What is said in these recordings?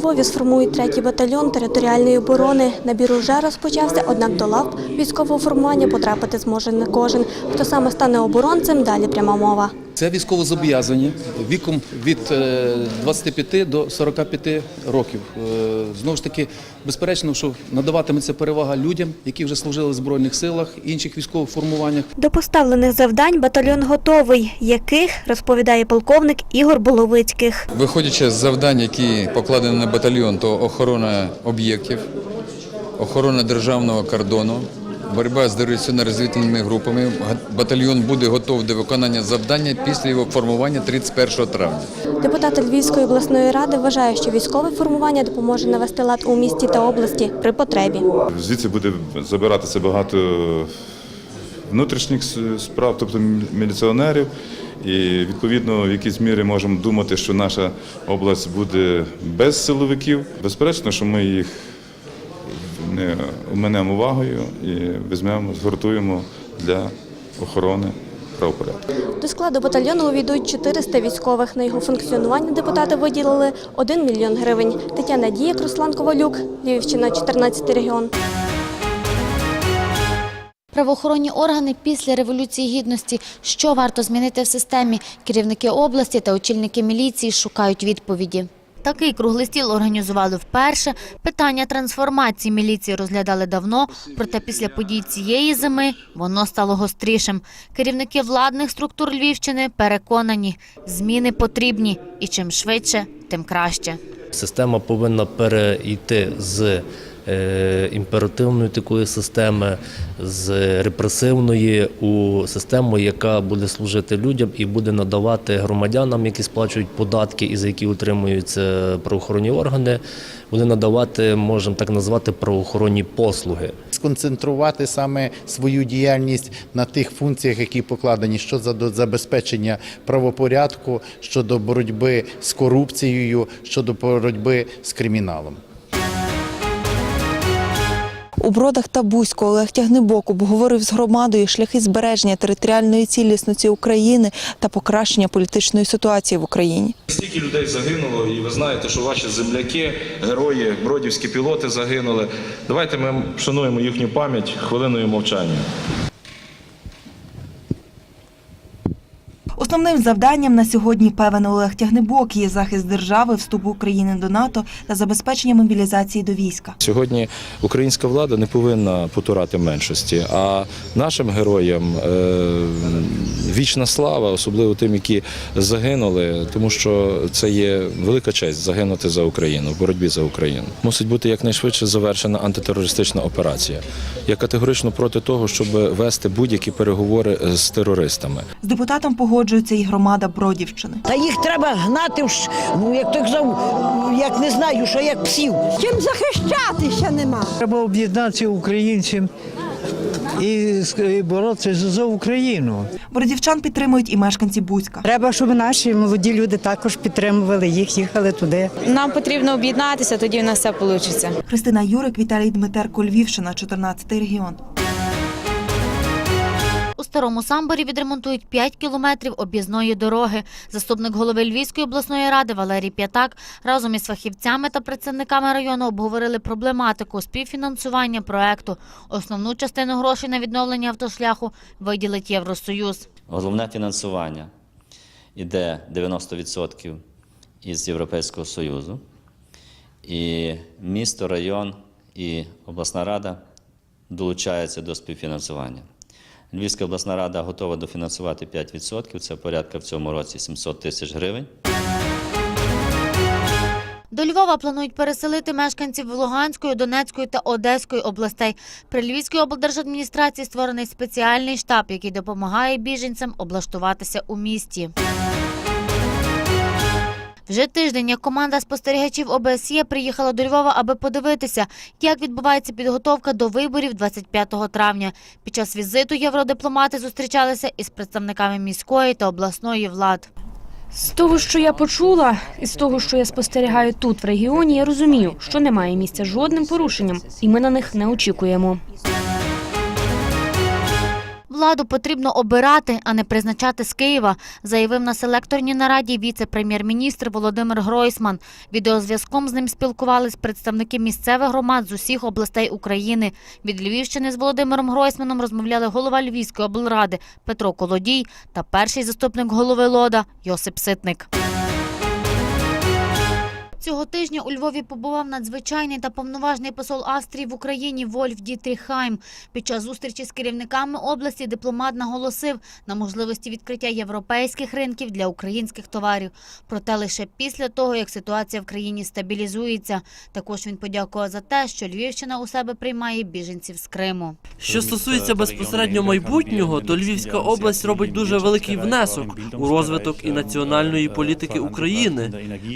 Львові сформують третій батальйон територіальної оборони. Набір уже розпочався, однак до лав військового формування потрапити зможе не кожен. Хто саме стане оборонцем, далі пряма мова. Це військовозобов'язані віком від е, 25 до 45 років. Е, Знову ж таки, безперечно, що надаватиметься перевага людям, які вже служили в Збройних силах, інших військових формуваннях. До поставлених завдань батальйон готовий, яких розповідає полковник Ігор Боловицьких. Виходячи з завдань, які покладені на батальйон, то охорона об'єктів, охорона державного кордону, боротьба з диверсійно-розвідувальними групами. Батальйон буде готовий до виконання завдання після його формування 31 травня. Депутати Львівської обласної ради вважають, що військове формування допоможе навести лад у місті та області при потребі. Звідси буде забиратися багато внутрішніх справ, тобто міліціонерів. І відповідно в якійсь мірі можемо думати, що наша область буде без силовиків. Безперечно, що ми їх не оминемо увагою і візьмемо, згуртуємо для охорони. До складу батальйону увійдуть 400 військових. На його функціонування депутати виділили 1 мільйон гривень. Тетяна Дієк, Руслан Ковалюк, Львівщина, 14 регіон. Правоохоронні органи після Революції Гідності. Що варто змінити в системі? Керівники області та очільники міліції шукають відповіді. Такий круглий стіл організували вперше. Питання трансформації міліції розглядали давно, проте після подій цієї зими воно стало гострішим. Керівники владних структур Львівщини переконані, зміни потрібні і чим швидше, тим краще. Система повинна перейти з імперативної такої системи, з репресивної у систему, яка буде служити людям і буде надавати громадянам, які сплачують податки і за які утримуються правоохоронні органи, буде надавати, можемо так назвати, правоохоронні послуги. сконцентрувати саме свою діяльність на тих функціях, які покладені щодо забезпечення правопорядку, щодо боротьби з корупцією, щодо боротьби з криміналом. У Бродах та Бузько Олег Тягнебок обговорив з громадою шляхи збереження територіальної цілісності України та покращення політичної ситуації в Україні. Стільки людей загинуло, і ви знаєте, що ваші земляки, герої, бродівські пілоти загинули. Давайте ми вшануємо їхню пам'ять хвилиною мовчання. Основним завданням на сьогодні певен Олег Тягнебок є захист держави, вступ України до НАТО та забезпечення мобілізації до війська. Сьогодні українська влада не повинна потурати меншості, а нашим героям е, вічна слава, особливо тим, які загинули, тому що це є велика честь загинути за Україну в боротьбі за Україну. Мусить бути якнайшвидше завершена антитерористична операція. Я категорично проти того, щоб вести будь-які переговори з терористами. З депутатом погоджується і громада Бродівщини. Та їх треба гнати, ну, як той казав, як не знаю, що як псів. Чим захищатися нема. Треба об'єднатися українцям і боротися за Україну. Бродівчан підтримують і мешканці Бузька. Треба, щоб наші молоді люди також підтримували їх, їхали туди. Нам потрібно об'єднатися, тоді в нас все вийде. Христина Юрик, Віталій Дмитерко, Львівщина, 14 регіон. Старому самборі відремонтують 5 кілометрів об'їзної дороги. Заступник голови Львівської обласної ради Валерій П'ятак разом із фахівцями та представниками району обговорили проблематику співфінансування проекту. Основну частину грошей на відновлення автошляху виділить Євросоюз. Головне фінансування іде 90% із Європейського Союзу. І місто, район і обласна рада долучаються до співфінансування. Львівська обласна рада готова дофінансувати 5%, це порядка в цьому році 700 тисяч гривень. До Львова планують переселити мешканців Луганської, Донецької та Одеської областей. При Львівській облдержадміністрації створений спеціальний штаб, який допомагає біженцям облаштуватися у місті. Вже тиждень, як команда спостерігачів ОБСЄ приїхала до Львова, аби подивитися, як відбувається підготовка до виборів 25 травня. Під час візиту євродипломати зустрічалися із представниками міської та обласної влад. З того, що я почула, і з того, що я спостерігаю тут, в регіоні, я розумію, що немає місця жодним порушенням, і ми на них не очікуємо. Владу потрібно обирати, а не призначати з Києва, заявив на селекторній нараді віце-прем'єр-міністр Володимир Гройсман. Відеозв'язком з ним спілкувались представники місцевих громад з усіх областей України. Від Львівщини з Володимиром Гройсманом розмовляли голова Львівської облради Петро Колодій та перший заступник голови Лода Йосип Ситник. Цього тижня у Львові побував надзвичайний та повноважний посол Австрії в Україні Вольф Дітріхайм. Під час зустрічі з керівниками області дипломат наголосив на можливості відкриття європейських ринків для українських товарів. Проте лише після того, як ситуація в країні стабілізується. Також він подякував за те, що Львівщина у себе приймає біженців з Криму. Що стосується безпосередньо майбутнього, то Львівська область робить дуже великий внесок у розвиток і національної політики України.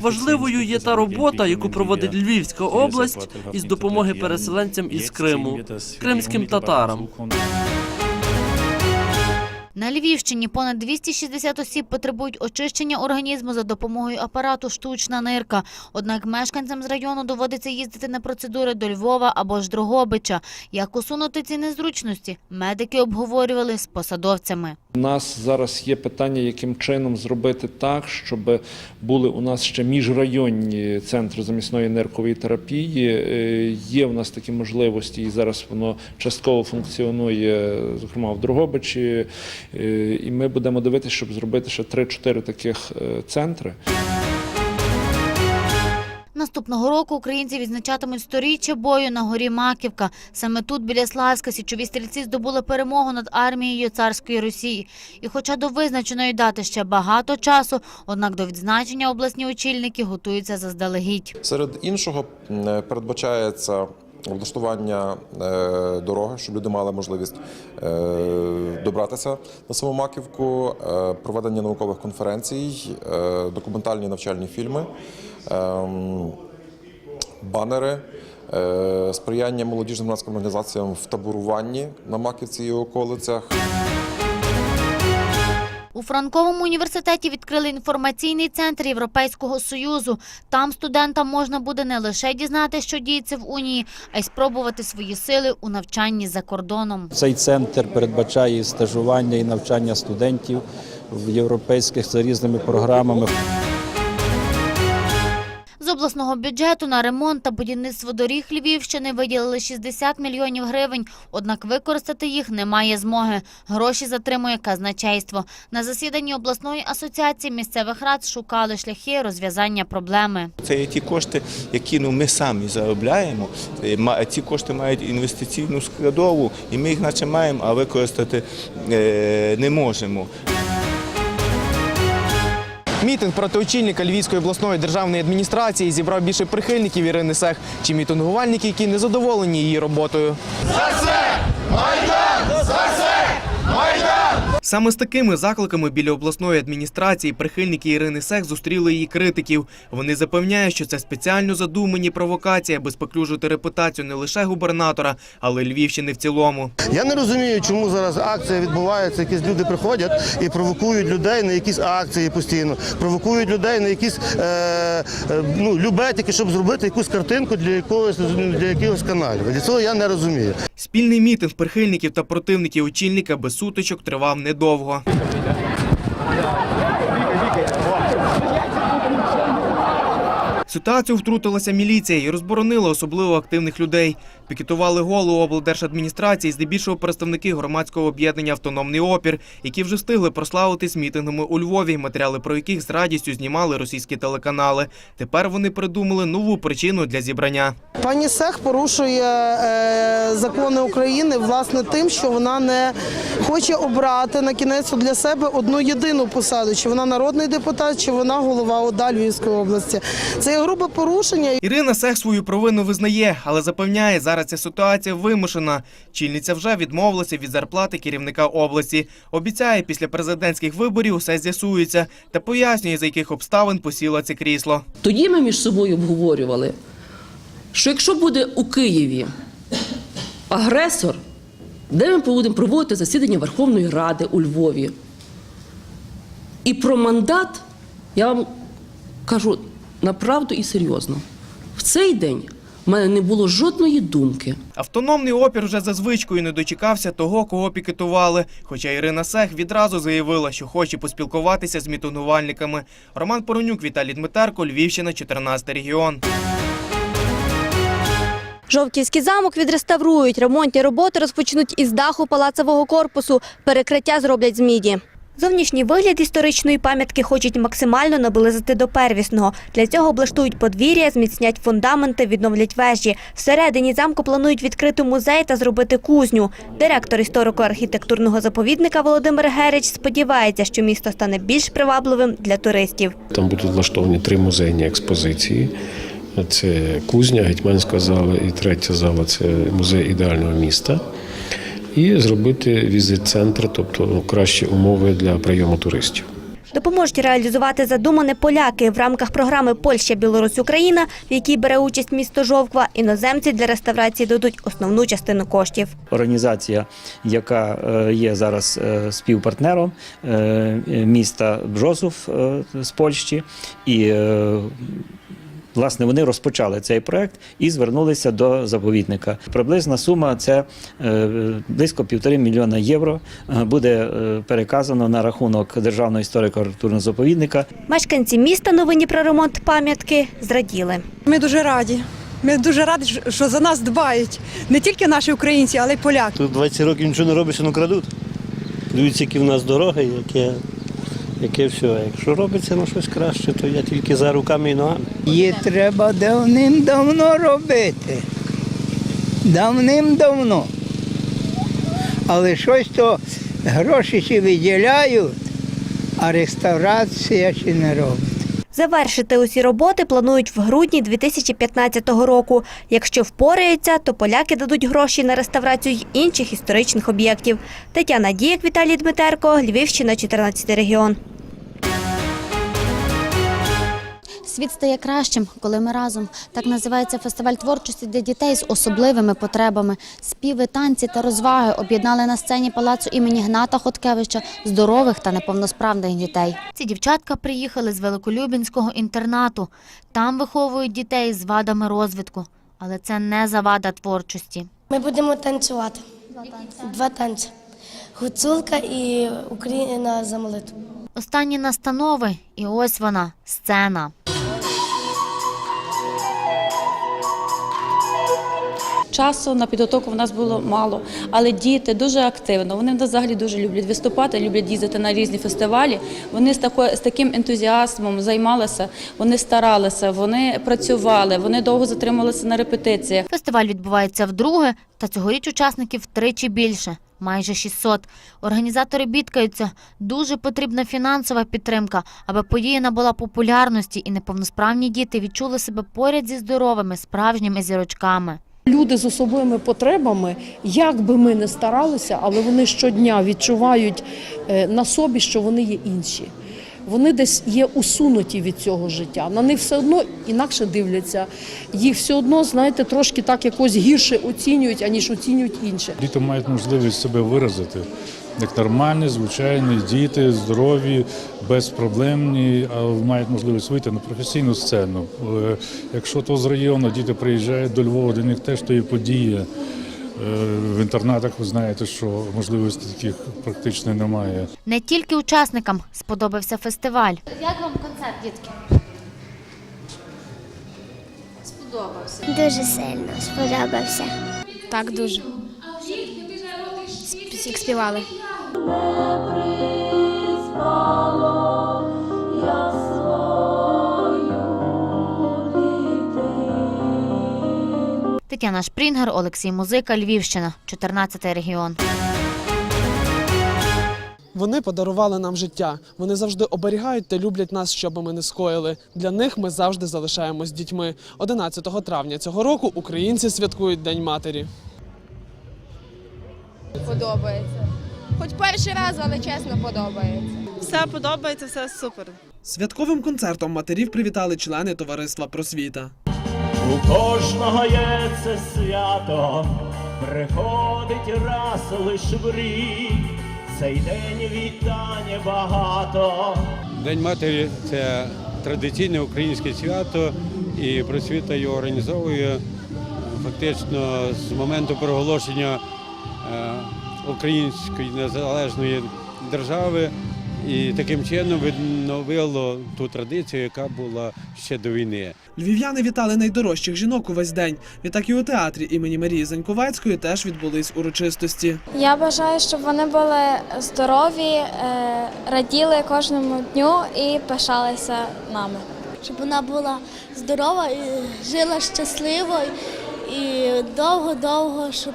Важливою є та робота, яку проводить Львівська область із допомоги переселенцям із Криму, кримським татарам. На Львівщині понад 260 осіб потребують очищення організму за допомогою апарату штучна нирка. Однак мешканцям з району доводиться їздити на процедури до Львова або ж Дрогобича. Як усунути ці незручності, медики обговорювали з посадовцями. У нас зараз є питання, яким чином зробити так, щоб були у нас ще міжрайонні центри замісної ниркової терапії. Е, Є у нас такі можливості, і зараз воно частково функціонує, зокрема в Дрогобичі. Е, І ми будемо дивитися, щоб зробити ще 3-4 таких е, центри. Наступного року українці відзначатимуть сторіччя бою на горі Маківка. Саме тут, біля Славська, січові стрільці здобули перемогу над армією царської Росії. І хоча до визначеної дати ще багато часу, однак до відзначення обласні очільники готуються заздалегідь. Серед іншого передбачається облаштування е, дороги, щоб люди мали можливість е, добратися на саму Маківку, е, проведення наукових конференцій, документальні навчальні фільми, ем, банери. Сприяння молодіжним громадським організаціям в таборуванні на Маківці і околицях. У Франковому університеті відкрили інформаційний центр Європейського Союзу. Там студентам можна буде не лише дізнати, що діється в Унії, а й спробувати свої сили у навчанні за кордоном. Цей центр передбачає стажування і навчання студентів в європейських за різними програмами. Обласного бюджету на ремонт та будівництво доріг Львівщини виділили 60 мільйонів гривень, однак використати їх немає змоги. Гроші затримує казначейство. На засіданні обласної асоціації місцевих рад шукали шляхи розв'язання проблеми. Це є ті кошти, які ну, ми самі заробляємо. Е, Ці кошти мають інвестиційну складову, і ми їх наче маємо, а використати е, не можемо. Мітинг проти очільника Львівської обласної державної адміністрації зібрав більше прихильників Ірини Сех, чи мітингувальники, які не задоволені її роботою. Саме з такими закликами біля обласної адміністрації прихильники Ірини Сех зустріли її критиків. Вони запевняють, що це спеціально задумані провокації, аби споклюжити репутацію не лише губернатора, але й Львівщини в цілому. Я не розумію, чому зараз акція відбувається, якісь люди приходять і провокують людей на якісь акції постійно, провокують людей на якісь е, е, ну, любетики, щоб зробити якусь картинку для якогось для якихось каналів. І цього я не розумію. Спільний мітинг прихильників та противників очільника без сутичок тривав довго. Ситуацію втрутилася міліція і розборонила особливо активних людей. Пікетували голову облдержадміністрації, здебільшого представники громадського об'єднання Автономний опір, які вже встигли прославитись мітингами у Львові, матеріали про яких з радістю знімали російські телеканали. Тепер вони придумали нову причину для зібрання. Пані Сех порушує е, закони України власне тим, що вона не хоче обрати на кінець для себе одну єдину посаду. Чи вона народний депутат, чи вона голова ОДА Львівської області. Це є грубе порушення. Ірина Сех свою провину визнає, але запевняє, зараз ця ситуація вимушена. Чільниця вже відмовилася від зарплати керівника області. Обіцяє, після президентських виборів усе з'ясується та пояснює, за яких обставин посіла це крісло. Тоді ми між собою обговорювали, що якщо буде у Києві агресор, де ми будемо проводити засідання Верховної Ради у Львові. І про мандат я вам кажу направду і серйозно. В цей день в мене не було жодної думки. Автономний опір вже за звичкою не дочекався того, кого пікетували. Хоча Ірина Сех відразу заявила, що хоче поспілкуватися з мітингувальниками. Роман Поронюк, Віталій Дмитерко, Львівщина, 14 регіон. Жовківський замок відреставрують. Ремонтні роботи розпочнуть із даху палацового корпусу. Перекриття зроблять з міді. Зовнішній вигляд історичної пам'ятки хочуть максимально наблизити до первісного. Для цього облаштують подвір'я, зміцнять фундаменти, відновлять вежі. Всередині замку планують відкрити музей та зробити кузню. Директор історико-архітектурного заповідника Володимир Герич сподівається, що місто стане більш привабливим для туристів. Там будуть влаштовані три музейні експозиції. Це кузня, гетьманська зала і третя зала це музей ідеального міста. І зробити візит-центр, тобто ну, кращі умови для прийому туристів. Допоможуть реалізувати задумане поляки в рамках програми Польща, Білорусь, Україна, в якій бере участь місто Жовква. Іноземці для реставрації дадуть основну частину коштів. Організація, яка е, є зараз е, співпартнером е, міста Бжозов е, з Польщі, і власне вони розпочали цей проект і звернулися до заповідника. Приблизна сума це е, близько півтори мільйона євро. е, Буде е, переказано на рахунок державного історико-архітектурного заповідника. Мешканці міста новині про ремонт пам'ятки зраділи. Ми дуже раді. Ми дуже раді, що за нас дбають не тільки наші українці, але й поляки. Тут 20 років нічого не робиться, ну крадуть. Дивіться, які в нас дороги, яке, яке все. Якщо робиться на щось краще, то я тільки за руками і ногами. Її треба давним-давно робити. Давним-давно. Але щось то гроші ще виділяють, а реставрація ще не робить. Завершити усі роботи планують в грудні 2015 року. Якщо впораються, то поляки дадуть гроші на реставрацію й інших історичних об'єктів. Тетяна Дієк, Віталій Дмитерко, Львівщина, 14 регіон. Світ стає кращим, коли ми разом. Так називається фестиваль творчості для дітей з особливими потребами. Співи, танці та розваги об'єднали на сцені палацу імені Гната Хоткевича здорових та неповносправних дітей. Ці дівчатка приїхали з Великолюбінського інтернату. Там виховують дітей з вадами розвитку. Але це не завада творчості. Ми будемо танцювати. Два танці. Гуцулка і Україна за молитву. Останні настанови, і ось вона сцена. Часу на підготовку в нас було мало, але діти дуже активно. Вони взагалі дуже люблять виступати, люблять їздити на різні фестивалі. Вони з такою з таким ентузіазмом займалися, вони старалися, вони працювали, вони довго затримувалися на репетиціях. Фестиваль відбувається вдруге, та цьогоріч учасників втричі більше. Майже 600. Організатори бідкаються. Дуже потрібна фінансова підтримка, аби подія набула популярності і неповносправні діти відчули себе поряд зі здоровими, справжніми зірочками. Люди з особливими потребами, як би ми не старалися, але вони щодня відчувають е, на собі, що вони є інші. Вони десь є усунуті від цього життя. На них все одно інакше дивляться. Їх все одно, знаєте, трошки так якось гірше оцінюють, аніж оцінюють інше. Діти мають можливість себе виразити як нормальні, звичайні діти, здорові, безпроблемні, а мають можливість вийти на професійну сцену. Е, Якщо то з району діти приїжджають до Львова, для них теж то є подія. Е, В інтернатах ви знаєте, що можливостей таких практично немає. Не тільки учасникам сподобався фестиваль. Як вам концерт, дітки? Сподобався. Дуже сильно сподобався. Так, дуже. Як співали. Тетяна Шпрінгер, Олексій Музика, Львівщина, 14 регіон. Вони подарували нам життя. Вони завжди оберігають та люблять нас, що би ми не скоїли. Для них ми завжди залишаємось дітьми. 11 травня цього року українці святкують День матері. Подобається. Хоч перший раз, але чесно подобається. Все подобається, все супер. Святковим концертом матерів привітали члени товариства Просвіта. У кожного є це свято, приходить раз лиш в рік, цей день вітання багато. День матері це традиційне українське свято, і просвіта його організовує фактично з моменту проголошення е, української незалежної держави і таким чином відновило ту традицію, яка була ще до війни. Львів'яни вітали найдорожчих жінок увесь день. Відтак і у театрі імені Марії Заньковецької теж відбулись урочистості. Я бажаю, щоб вони були здорові, е, раділи кожному дню і пишалися нами. Щоб вона була здорова і жила щасливо і довго-довго, щоб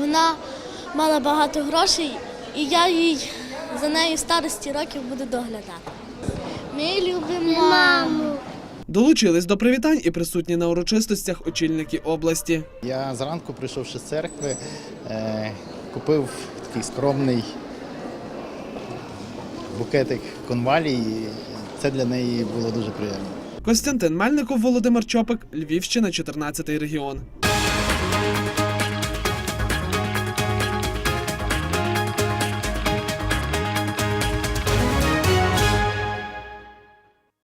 вона мала багато грошей, і я їй за нею старості років буду доглядати. Ми любимо маму. Долучились до привітань і присутні на урочистостях очільники області. Я зранку, прийшовши з церкви, е, купив такий скромний букетик конвалії. Це для неї було дуже приємно. Костянтин Мельников, Володимир Чопик, Львівщина, 14 регіон.